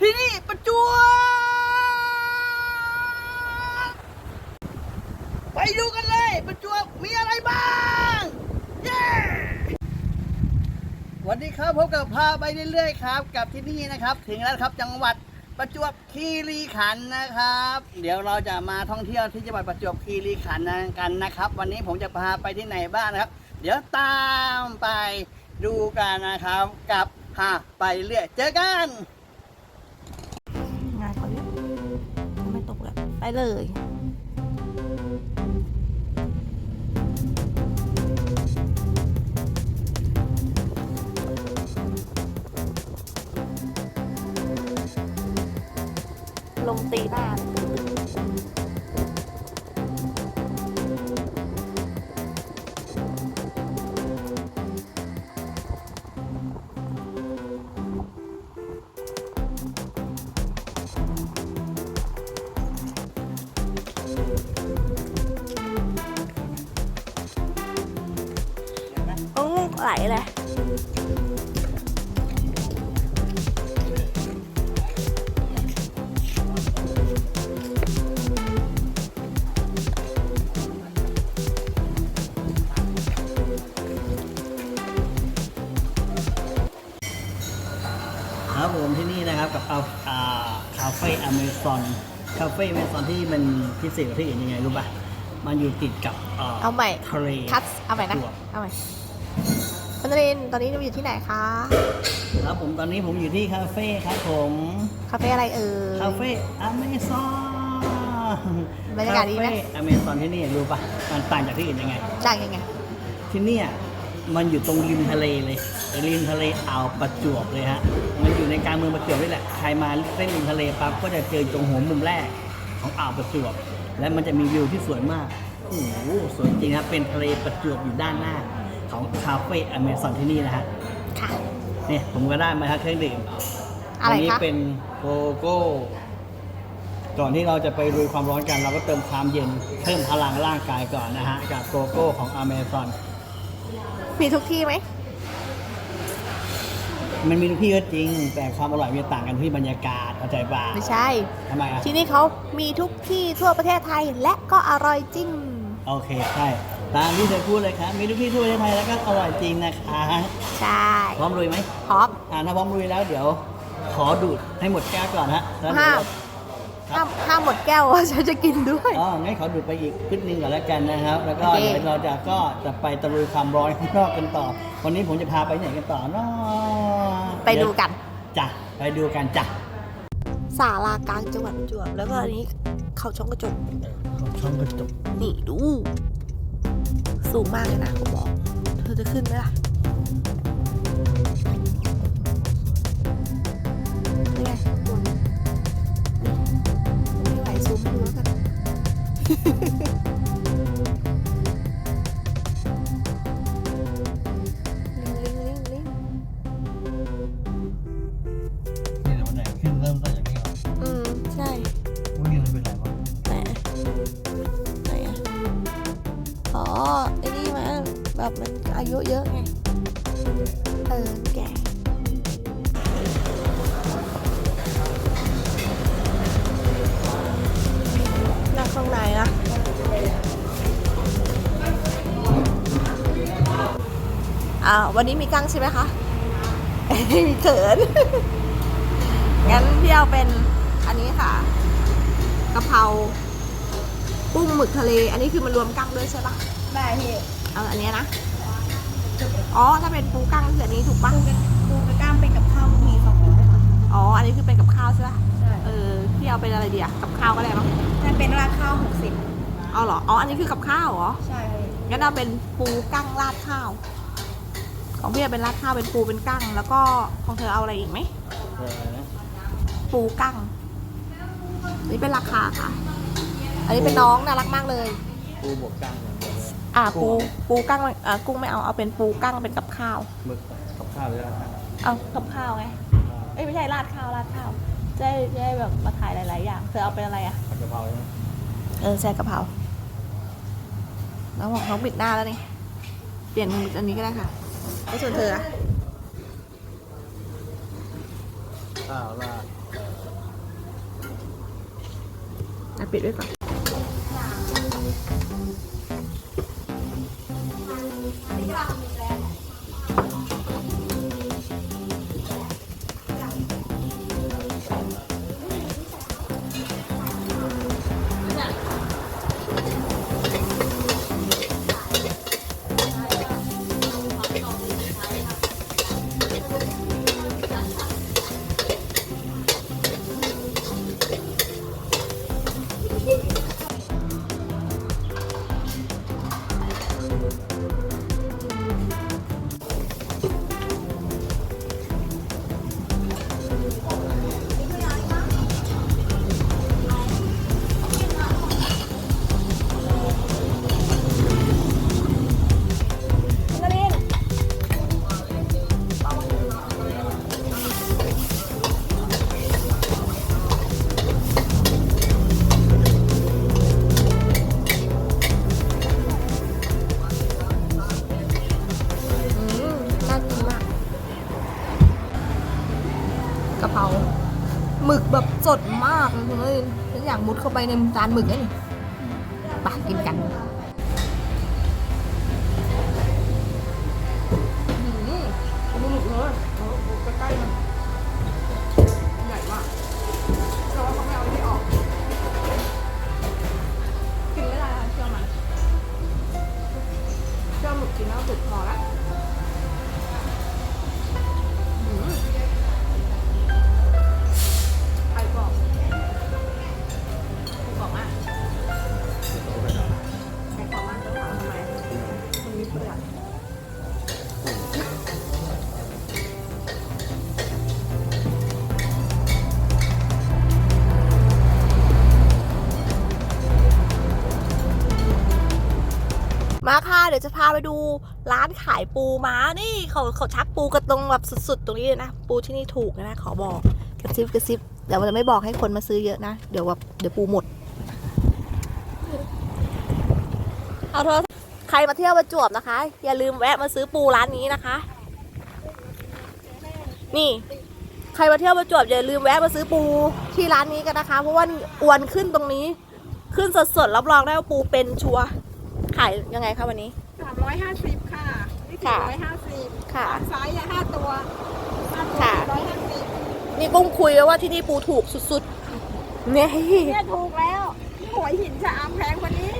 ที่นี่ประจวบไปดูกันเลยประจวบมีอะไรบ้างเย้สวัสดีครับพบกับพาไปเรื่อยๆครับ กับที่นี่นะครับ ถึงแล้วครับจังหวัดประจวบคีรีขันธ์นะครับ เดี๋ยวเราจะมาท่องเที่ยวที่จังหวัดประจวบคีรีขันธ์กันนะครับ วันนี้ผมจะพาไปที่ไหนบ้างนะครับ เดี๋ยวตามไปดูกันนะครับ กับพาไปเรื่อยเจอกัน ได้เลยลงตีบ้าน ซอนคาเฟ่อเมซอนที่มันพิเศษกว่าที่อื่นยังไงรู้ป่ะ มันอยู่ติดกับเอาใหม่ทะเลคัทเอาใหม่นะจวบเอาใหม่คุณนรินทร์ตอนนี้เราอยู่ที่ไหนคะครับผมตอนนี้ผมอยู่ที่คาเฟ่ครับผม คาเฟ่อะไรเอ่ย คาเฟ่อเมซอนบรรยากาศดีไหมคาเฟ่อเมซอนที่นี่รู้ป่ะ มันต่างจากที่อื่นยังไงจ้างยังไง ที่เนี่ยมันอยู่ตรงริมทะเลเลยริมทะเลอ่าวประจวบเลยฮะมัน อยู่ในกลางเมืองประจวบนี่แหละ ใครมาเส้นริมทะเลปั๊บก็จะเจอตรงหัวมุมแรกของอ่าวประจวบ และมันจะมีวิวที่สวยมาก โอ้โห สวยจริงครับเป็นทะเลประจวบอยู่ด้านหน้า ของคาเฟ่อเมซอนที่นี่นะฮะ ค่ะ เนี่ยผมก็ได้มาครับเครื่องดื่มอะไรนนี้คะเป็นโกโก้ ก่อนที่เราจะไปลุยความร้อนกัน เราก็เติมความเย็นเพิ่มพลังร่างกายก่อนนะฮะกับโกโก้ของอเมซอน มีทุกที่ไหม มันมีทุกที่ก็จริง แต่ความอร่อยมันจะต่างกันที่บรรยากาศเข้าใจป่ะไม่ใช่ ทำไมอะ ที่นี่เขามีทุกที่ทั่วประเทศไทยและก็อร่อยจริง โอเคใช่ตามที่เธอพูดเลยครับมีทุกที่ทั่วประเทศไทยแล้วก็อร่อยจริงนะคะใช่พร้อมลุยไหมพร้อมอ่าถ้าพร้อมลุยแล้วเดี๋ยว ขอดูดให้หมดแก้วก่อนฮะแล้วเดี๋ยวห้ามครับ ห้ามห้ามหมดแก้วฉันจะกินด้วย อ๋องั้นขอดูดไปอีกขึ้นนึงก่อนแล้วกันนะครับ แล้วก็โอเค เดี๋ยวเราจะก็จะไปตะลุยความร้อนข้างนอกกันต่อ วันนี้ผมจะพาไปไหนกันต่อเนาะไปดูกัน จ้ะไปดูกันจ้ะศาลากลางจังหวัดประจวบแล้วก็อันนี้เขาช่องกระจก ของช่องกระจกนี่ดู สูงมากเลยนะเขาบอก เธอจะขึ้นไหมล่ะนี่ไง ลิงลิงลิงลิงนี่เดี๋ยววันไหนขึ้นเริ่มต้นอย่างนี้เหรออืม ใช่วันนี้มันเป็นไรวะไหนไหนอะอ๋อไอ้นี่มันแบบมันอายุเยอะไง เออ ข้างในนะอ่าวันนี้มีกั้งใช่ไหมคะมีเขิน งั้นพี่เอาเป็นอันนี้ค่ะกะเพรากุ้งหมึกทะเล อันนี้คือมันรวมกั้งด้วยใช่ปะได้พี่เอาอันเนี้ยนะ อ๋อ ถ้าเป็นปูกั้งคืออันนี้ถูกปะปูกระก้ามเป็นกับข้าวมีสองร้อยค่ะอ๋อ อันนี้คือเป็นกับข้าวใช่ปะใช่เออพี่เอาเป็นอะไรดีอะกับข้าวก็ได้มั้งถ้า เป็นราดข้าวหกสิบเอาเหรอ อ๋อ อันนี้คือกับข้าวเหรอ ใช่พี่งั้นเอาเป็นปูกั้งราดข้าว ของพี่เอาเป็นราดข้าวเป็นปูเป็นกั้ง แล้วก็ของเธอเอาอะไรอีกไหม เออนะปูกั้งอันนี้เป็นราคาค่ะ อันนี้เป็นน้องน่ารักมากเลย ปูบวกกลางอย่างเดียวอ่ากุ้ปูงปูกั้งอ่ากุ้งไม่เอาเอาเป็นปูกั้งเป็นกับข้าว หมึกกับข้าวเลยนะครับเอากับข้าวไง เอ้ยไม่ใช่ราดข้าวราดข้าว เจ๊เจ๊แบบมาถ่ายหลาย ๆ อย่าง เธอเอาเป็นอะไรอะ ผัดกะเพราใช่ไหมเออแช่กระเพราแล้วงบอกน้องปิดหน้าแล้วนี่ เปลี่ยนมอันนี้ก็ได้ค่ะแล้วส่วนเธออะข้าวว่ะปิดไว้ก่อน อยางมุดเข้าไปในจานหมึกนี่ ดี๋ยวจะพาไปดูร้านขายปูม้านี่เขาเขาชักปูกระตรงแบบสุด ๆ ตรงนี้เลยนะ ปูที่นี่ถูกนะขอบอกกระซิบกระซิบเดี๋ยวมันจะไม่บอกให้คนมาซื้อเยอะนะ เดี๋ยวแบบเดี๋ยวปูหมดเอาเถอะใครมาเที่ยวประจวบนะคะ อย่าลืมแวะมาซื้อปูร้านนี้นะคะ นี่ ใครมาเที่ยวประจวบอย่าลืมแวะมาซื้อปูที่ร้านนี้กันนะคะ เพราะว่าอวนขึ้นตรงนี้ ขึ้นสดๆรับรองได้ว่าปูเป็นชัวร์ขายยังไงคะวันนี้ ร้อยห้าสิบค่ะนี่ค่ะร้อยห้าสิบค่ะไซส์อะห้าตัวห้าตัวค่ะร้อยห้าสิบนี่กุ้งคุยไว้ว่าที่นี่ปูถูกสุดๆเนี่ยเนี่ยถูกแล้วที่หัวหินชะอำแพงกว่านี้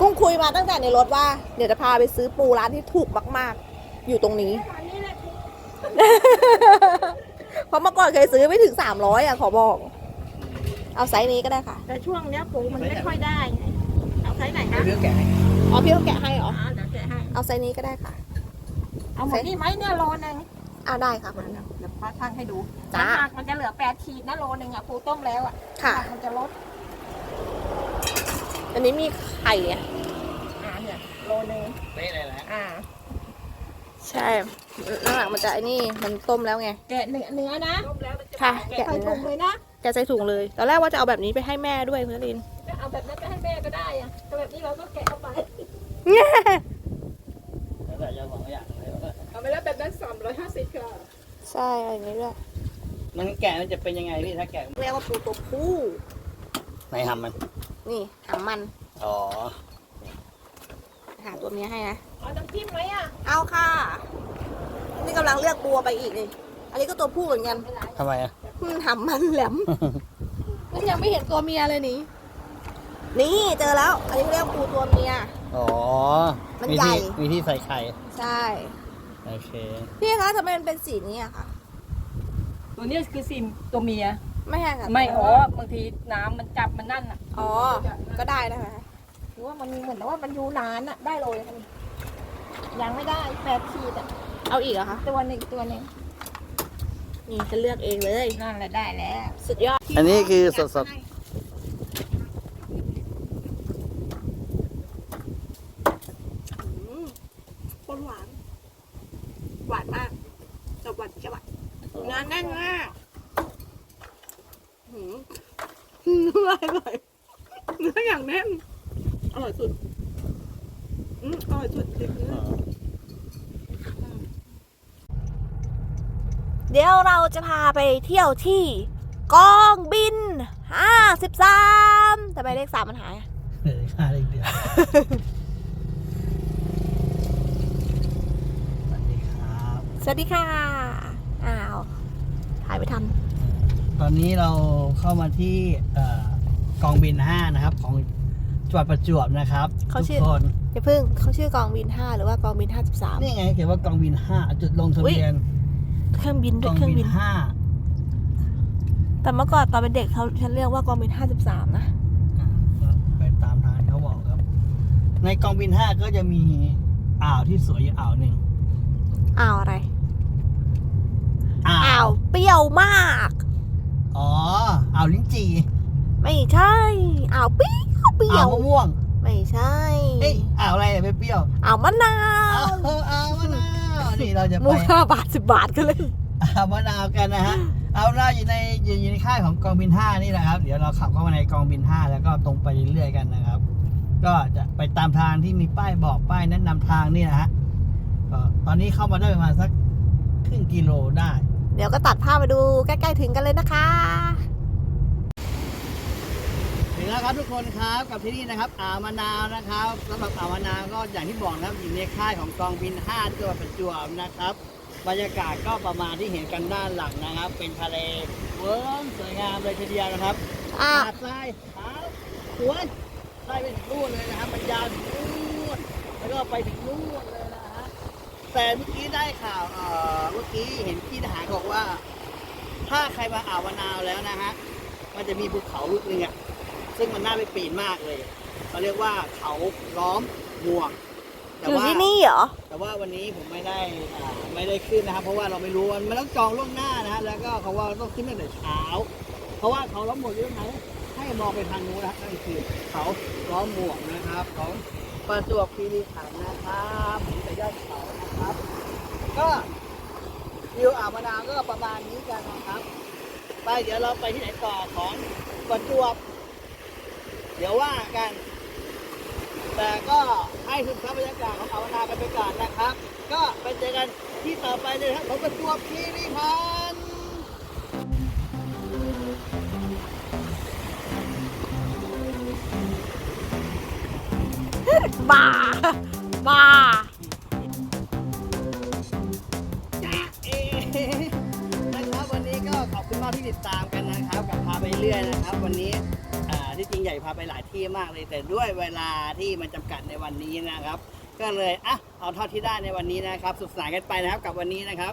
กุ้งคุยมาตั้งแต่ในรถว่า เดี๋ยวจะพาไปซื้อปูร้านที่ถูกมาก ๆ อยู่ตรงนี้อันนี้แหละถูกเพราะเมื่อก่อนเคยซื้อไม่ถึง300อะขอบอก เอาไซส์นี้ก็ได้ค่ะ แต่ช่วงเนี้ยปูมันไม่ค่อยได้ไงเอาไซส์ไหนคะเรื่องแก่ให้อ๋อพี่ต้องแกะให้เหรออ่า เดี๋ยวแกะให้เอาไซส์นี้ก็ได้ค่ะ เอาหมดนี่ไหมเนี่ยโลนึงอ่าได้ค่ะคุณ เดี๋ยวป้าช่างให้ดูจ้า น้ำหนักมันจะเหลือแปดขีดนะโลนึงอะปูต้มแล้วอะค่ะ น้ำหนักมันจะลดอันนี้มีไข่อะอ่าเนี่ยโลนึงเป๊ะเลยแหละอ่า ใช่น้ำหนักมันจะไอ้นี่มันต้มแล้วไง แกะเนื้อเนื้อนะค่ะ แกะแกะใส่เนื้ถุองเลยนะแกะใส่ถุงเลย ตอนแรกว่าจะเอาแบบนี้ไปให้แม่ด้วยคุณลินเอาแบบนั้นไปให้แม่ก็ได้อะแต่แบบนี้เราก็แกะเอาไป แล้วแต่จะบอกว่าอยากอะไรก็เอาไปแล้วแบบนั้นสามร้อยห้าสิบค่ะใช่อะไรนี้ด้วยมันแกะมันจะเป็นยังไงพี่ถ้าแกะเรียกว่าปูตัวผู้ไหนทำมัน นี่หางมัน อ๋อ หาตัวเนี้ยให้นะ เอาน้ำจิ้มไหมอะ เอาค่ะ นี่กำลังเลือกบัวไปอีกเลยอันนี้ก็ตัวผู้เหมือนกันทำไมอะมันหำมันแหลมมันยังไม่เห็นตัวเมียเลยนี่ นี่เจอแล้ว อันนี้เรียกปูตัวเมีย อ๋อ มันมีใหญ่ที่มีที่ใส่ไข่ ใช่ โอเค พี่คะทำไมมันเป็นสีนี้อะคะตัวนี้คือซิมตัวเมีย ไม่ใช่ค่ะไม่อ๋อบางทีน้ำมันจับมันนั่นอะอ๋อ ก็ได้นะคะหรือว่ามันเหมือนว่ามันอยู่นานอะได้เลยยังไม่ได้แปดขีดอะเอาอีกเหรอคะตัวหนึ่งตัวหนึ่งนี่จะเลือกเองเลย นั่นแหละได้แล้ว สุดยอดอันนี้คือสดสด คนหวาน หวานมากแต่หวานจะหวานเนื้อแน่นมากหืม เนื้ออร่อยเนื้ออย่างแน่นอร่อยสุดอืมอร่อยสุดจริงๆอ๋อเดี๋ยวเราจะพาไปเที่ยวที่กองบินห้าสิบสามทำไมเลขสามมันหายอะเหลือค่าเลขเดียวสวัสดีครับ สวัสดีค่ะ อ้าว ถ่ายไม่ทัน ตอนนี้เราเข้ามาที่เอ่อกองบิน 5 นะครับ ของจังหวัดประจวบนะครับเขาทุชื่อกคนอย่าเพิ่งเขาชื่อกองบินห้าหรือว่ากองบินห้าสิบสามนี่ไงเขียนว่ากองบิน 5 จุดลงทะเบียน เครื่องบินกด้วยองเครื่องบิบินน5 แต่เมื่อก่อนตอนเป็นเด็กเขาฉันเรียกว่ากองบินห้าสิบสามนะอะก็ไปตามทางที่เขาบอกครับ ในกองบิน 5 ก็จะมีอ่าวที่สวยอยู่อ่าวหนึ่งอ้าวอะไร อ่าอ้าววเปรี้ยวมาก อ๋ออ่าวลิ้นจี่ไม่ใช่อ้าวเปรี้ยวเปรี้ยอ่าววมะม่วงไม่ใช่เอ้ยอ่าวอะไรอะไม่เปรี้ยวอ้าวมะนาอ้าววอ่าวมะนาวนี่เราจะมูไปห้าบาทสิบบาทก็เลย อ่าวมะนาวกันนะฮะเอาหน้าอยู่ในอยู่อยู่ในค่ายของกองบิน5นี่แหละครับ เดี๋ยวเราขับเข้ามาในกองบิน 5 แล้วก็ตรงไปเรื่อยๆกันนะครับ ก็จะไปตามทางที่มีป้ายบอกป้ายแนะนำทางนี่นะฮะก็ตอนนี้เข้ามาได้ประมาณสักครึ่งกิโลได้ เดี๋ยวก็ตัดภาพมาดูใกล้ๆถึงกันเลยนะคะ ถึงแล้วครับทุกคนครับกับที่นี่นะครับอ่าวมะนาวนะครับสำหรับอ่าวมะนาวก็อย่างที่บอกนะครับอยู่ในค่ายของกองบิน5จังหวัดประจวบนะครับ บรรยากาศก็ประมาณที่เห็นกันด้านหลังนะครับ เป็นทะเลเวิร์มสวยงามเลยทีเดียวนะครับอะหาดทรายขาวสวยไล่ไปถึงนู่นเลยนะครับมันยาวถึงนู่นแล้วก็ไปถึงนู่นเลยนะฮะ แต่เมื่อกี้ได้ข่าวเอ่อเมื่อกี้เห็นพี่ทหารบอกว่า ถ้าใครมาอ่าวมะนาวแล้วนะฮะ มันจะมีภูเขาลูกหนึงอะซึ่งมันน่าไปปีนมากเลยเขาเรียกว่าเขาล้อมม่วง แต่อยู่ว่าที่นี่เหรอ แต่ว่าวันนี้ผมไม่ได้อ่าไม่ได้ขึ้นนะครับ เพราะว่าเราไม่รู้ว่ามันต้องจองล่วงหน้านะฮะแล้วก็เขาว่าต้องขึ้นตั้งแต่เช้า เพราะว่าเขาล้อมหมวกอยู่ตรงไหนให้มองไปทางนู้นนะนั่นคือเขาล้อมหมวกนะครับ ของประจวบคีรีขันธ์นะครับผมแต่ยอดเขานะ ครับ ก็วิวอ่าวมะนาวก็ประมาณนี้กันนะครับ ไปเดี๋ยวเราไปที่ไหนต่อของประจวบ เดี๋ยวว่ากัน แต่ก็ให้ถึงครับบรรยากาศของอ่าวมะนาวกันไปก่อนนะครับ ก็ไปเจอกันที่ต่อไปเลยครับของประจวบคีรีขันธ์บ้าบ้า ติดตามกันนะครับกับพาไปเรื่อยนะครับ วันนี้อ่าที่จริงใหญ่พาไปหลายที่มากเลย แต่ด้วยเวลาที่มันจำกัดในวันนี้นะครับ ก็เลยอะเอาเท่าที่ได้ในวันนี้นะครับ สุขสนานกันไปนะครับกับวันนี้นะครับ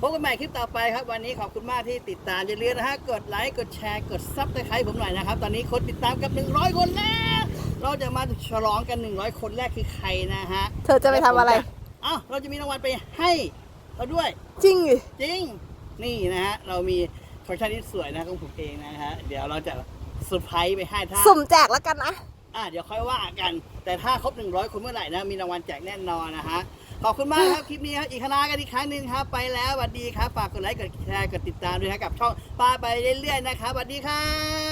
พบกันใหม่คลิปต่อไปครับ วันนี้ขอบคุณมากที่ติดตามอย่าลืมนะฮะกดไลค์กดแชร์กดซับสไครต์ผมหน่อยนะครับ ตอนนี้คนติดตามกับ 100 คนแล้วเราจะมาฉลองกัน 100 คนแรกคือใครนะฮะเธอจะไปทำอะไร อ้าวเราจะมีรางวัลไปให้เราด้วย จริงเหรอจริง นี่นะฮะ เรามี คอลเลคชันที่สวยนะของผมเองนะฮะเดี๋ยวเราจะเซอร์ไพรส์ไปให้ถ้าสุ่มแจกแล้วกันนะ อะเดี๋ยวค่อยว่ากัน แต่ถ้าครบ 100 คนเมื่อไหร่นะมีรางวัลแจกแน่นอนนะฮะขอบคุณมากครับ คลิปนี้ครับอีกคณะกันอีกครั้งหนึ่งครับ ไปแล้วสวัสดีครับ ฝากกดไลค์กดแชร์กดติดตามด้วยนะกับช่องป้าไปเรื่อยๆนะครับสวัสดีครับ